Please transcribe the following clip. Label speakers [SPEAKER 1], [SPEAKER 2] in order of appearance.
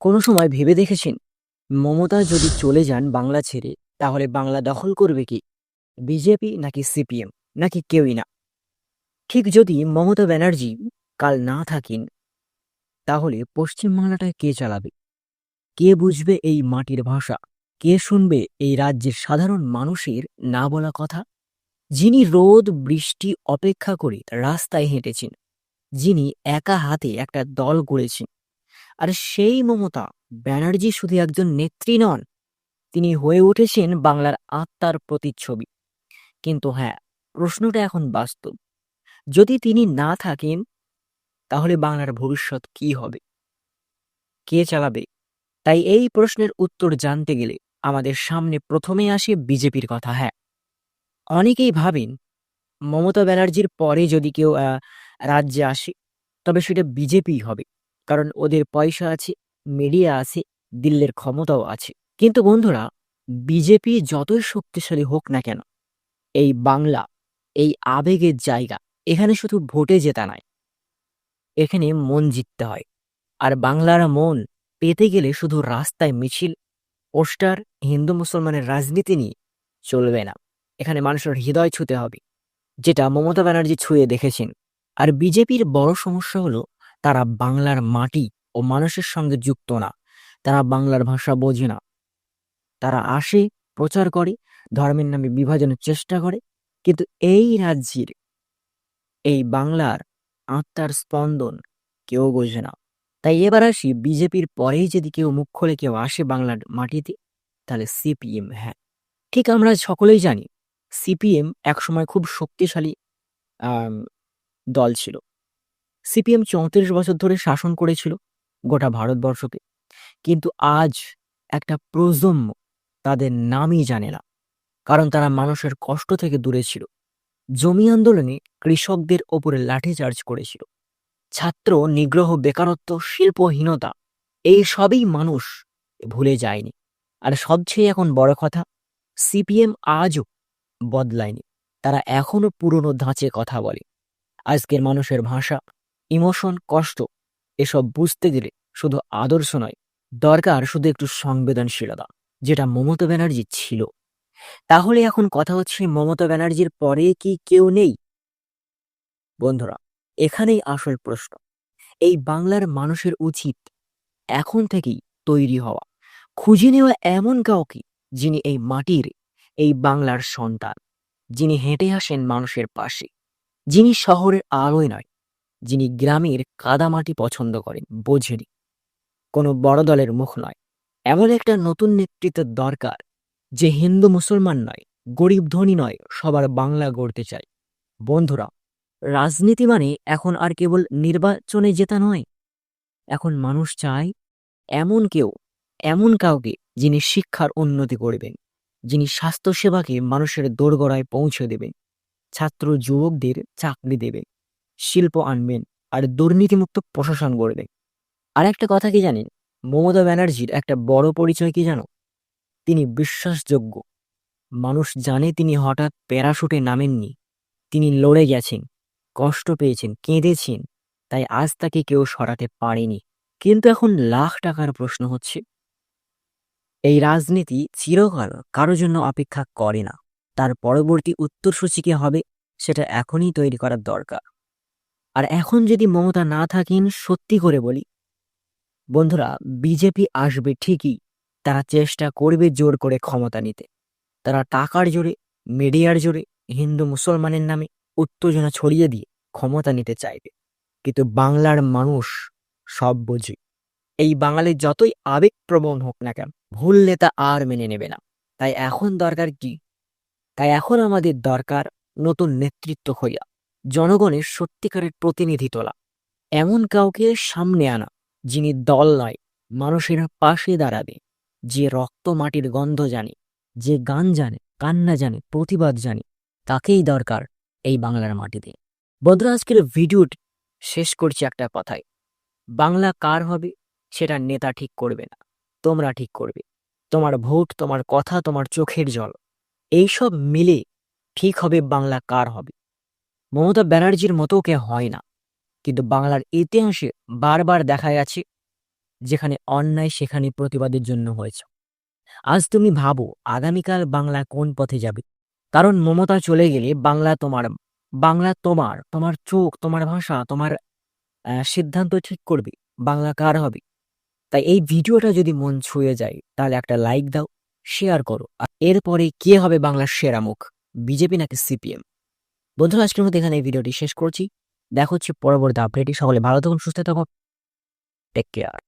[SPEAKER 1] কোনো সময় ভেবে দেখেছেন? মমতা যদি চলে যান বাংলা ছেড়ে, তাহলে বাংলা দখল করবে কি? বিজেপি নাকি সিপিএম? নাকি কেউই না? ঠিক যদি মমতা ব্যানার্জি কাল না থাকেন, তাহলে পশ্চিমবাংলাটায় কে চালাবে? কে বুঝবে এই মাটির ভাষা? কে শুনবে এই রাজ্যের সাধারণ মানুষের না বলা কথা? যিনি রোদ, বৃষ্টি অপেক্ষা করে রাস্তায় হেঁটেছেন, যিনি একা হাতে একটা দল গড়েছেন আর সেই মমতা ব্যানার্জি শুধু একজন নেত্রী নন, তিনি হয়ে উঠেছেন বাংলার আত্মার প্রতিচ্ছবি। কিন্তু হ্যাঁ প্রশ্নটা এখন বাস্তব। যদি তিনি না থাকেন, তাহলে বাংলার ভবিষ্যৎ কি হবে? কে চালাবে? তাই এই প্রশ্নের উত্তর জানতে গেলে আমাদের সামনে প্রথমে আসে বিজেপির কথা হ্যাঁ। অনেকেই ভাবেন, মমতা ব্যানার্জির পরে যদি কেউ রাজ্যে আসে, তবে সেটা বিজেপি হবে। কারণ ওদের পয়সা আছে মিডিয়া আছে, দিল্লির ক্ষমতাও আছে। কিন্তু বন্ধুরা বিজেপি যতই শক্তিশালী হোক না কেন, এই বাংলা, এই আবেগের জায়গা, এখানে শুধু ভোটে জেতা নয়, এখানে মন জিততে হয়। আর বাংলার মন পেতে গেলে শুধু রাস্তায় মিছিল, পোস্টার, হিন্দু মুসলমানের রাজনীতি নিয়ে চলবে না। এখানে মানুষের হৃদয় ছুতে হবে, যেটা মমতা ব্যানার্জি ছুঁয়ে দেখেছেন। আর বিজেপির বড় সমস্যা হলো তারা বাংলার মাটি ও মানুষের সঙ্গে যুক্ত না। তারা বাংলার ভাষা বোঝে না। তারা আসে, প্রচার করে, ধর্মের নামে বিভাজনের চেষ্টা করে। কিন্তু এই রাজ্যের এই বাংলার আত্মার স্পন্দন কেউ বোঝে না। তাই এবার আসি বিজেপির পরেই যদি কেউ মুখ খোলে কেউ আসে বাংলার মাটিতে, তাহলে সিপিএম হ্যাঁ। ঠিক আমরা সকলেই জানি, সিপিএম একসময় খুব শক্তিশালী দল ছিল। সিপিএম চৌত্রিশ বছর ধরে শাসন করেছিল গোটা ভারতবর্ষকে। কিন্তু আজ একটা প্রজন্ম তাদের নামই জানে না, কারণ তারা মানুষের কষ্ট থেকে দূরে ছিল। জমি আন্দোলনে কৃষকদের ওপরে লাঠিচার্জ করেছিল। ছাত্র, নিগ্রহ, বেকারত্ব, শিল্পহীনতা, এই সবই মানুষ ভুলে যায়নি। আর সবচেয়ে এখন বড় কথা, সিপিএম আজও বদলায়নি। তারা এখনও পুরনো ধাঁচে কথা বলে। আজকের মানুষের ভাষা ইমোশন, কষ্ট, এসব বুঝতে গেলে শুধু আদর্শ নয়, দরকার শুধু একটু সংবেদনশীলতা, যেটা মমতা ব্যানার্জি ছিল। তাহলে এখন কথা হচ্ছে মমতা ব্যানার্জির পরে কি কেউ নেই? বন্ধুরা, এখানেই আসল প্রশ্ন। এই বাংলার মানুষের উচিত এখন থেকেই তৈরি হওয়া, খুঁজে নেওয়া এমন কাউকে যিনি এই মাটির, এই বাংলার সন্তান, যিনি হেঁটে আসেন মানুষের পাশে, যিনি শহরের আলোয় নয় যিনি গ্রামের কাদামাটি পছন্দ করেন, বোঝেনি। কোনো বড় দলের মুখ নয়। এমন একটা নতুন নেতৃত্বের দরকার, যে হিন্দু মুসলমান নয়, গরিব ধনী নয়, সবার বাংলা গড়তে চায়। বন্ধুরা, রাজনীতি মানে এখন আর কেবল নির্বাচনে জেতা নয়। এখন মানুষ চায় এমন কেউ, এমন কাউকে যিনি শিক্ষার উন্নতি করবেন, যিনি স্বাস্থ্যসেবাকে মানুষের দোরগড়ায় পৌঁছে দেবেন, ছাত্র যুবকদের চাকরি দেবেন। শিল্প আনবেন আর দুর্নীতিমুক্ত প্রশাসন গড়বেন আর একটা কথা কি জানেন? মমতা ব্যানার্জির একটা বড় পরিচয় কি জানো? তিনি বিশ্বাসযোগ্য। মানুষ জানে তিনি হঠাৎ প্যারাশুটে নামেননি। তিনি লড়ে গেছেন, কষ্ট পেয়েছেন, কেঁদেছেন, তাই আজ তাকে কেউ সরাতে পারেনি। কিন্তু এখন লাখ টাকার প্রশ্ন হচ্ছে, এই রাজনীতি চিরকাল কারও জন্য অপেক্ষা করে না। তার পরবর্তী উত্তরসূচি কি হবে সেটা এখনই তৈরি করার দরকার। আর এখন যদি মমতা না থাকেন, সত্যি করে বলি। বন্ধুরা, বিজেপি আসবে ঠিকই, তারা চেষ্টা করবে জোর করে ক্ষমতা নিতে। তারা টাকার জোরে, মিডিয়ার জোরে, হিন্দু মুসলমানের নামে উত্তেজনা ছড়িয়ে দিয়ে ক্ষমতা নিতে চাইবে। কিন্তু বাংলার মানুষ সব বোঝে, এই বাঙালির যতই আবেগপ্রবণ হোক না কেন, ভুল নেতা আর মেনে নেবে না। তাই এখন দরকার কি? তাই এখন আমাদের দরকার নতুন নেতৃত্ব হইয়া। জনগণের সত্যিকারের প্রতিনিধি তোলা। এমন কাউকে সামনে আনা, যিনি দল নয়, মানুষের পাশে দাঁড়াবে, যে রক্ত মাটির গন্ধ জানে, যে গান জানে, কান্না জানে, প্রতিবাদ জানে, তাকেই দরকার এই বাংলার মাটিতে। বন্ধুরা, আজকের ভিডিও শেষ করছি একটা কথায়। বাংলা কার হবে, সেটা নেতা ঠিক করবে না, তোমরা ঠিক করবে। তোমার ভোট, তোমার কথা, তোমার চোখের জল, এইসব মিলে ঠিক হবে বাংলা কার হবে। মমতা ব্যানার্জির মতো কে হয় না। কিন্তু বাংলার ইতিহাসে বারবার দেখা গেছে, যেখানে অন্যায় সেখানে প্রতিবাদের জন্য হয়েছে। আজ তুমি ভাবো, আগামীকাল বাংলা কোন পথে যাবে? কারণ মমতা চলে গেলে বাংলা তোমার বাংলা তোমার তোমার চোখ, তোমার ভাষা, তোমার সিদ্ধান্ত ঠিক করবে, বাংলা কার হবে? তাই এই ভিডিওটা যদি মন ছুঁয়ে যায়, তাহলে একটা লাইক দাও শেয়ার করো, আর এরপরে কে হবে বাংলার সেরা মুখ? বিজেপি নাকি সিপিএম? বন্ধুরা, আজকের মধ্যে এখানে এই ভিডিওটি শেষ করছি। দেখা হচ্ছে পরবর্তী আপডেটে সকলে ভালো থাকুন, সুস্থ থাকুন। Take care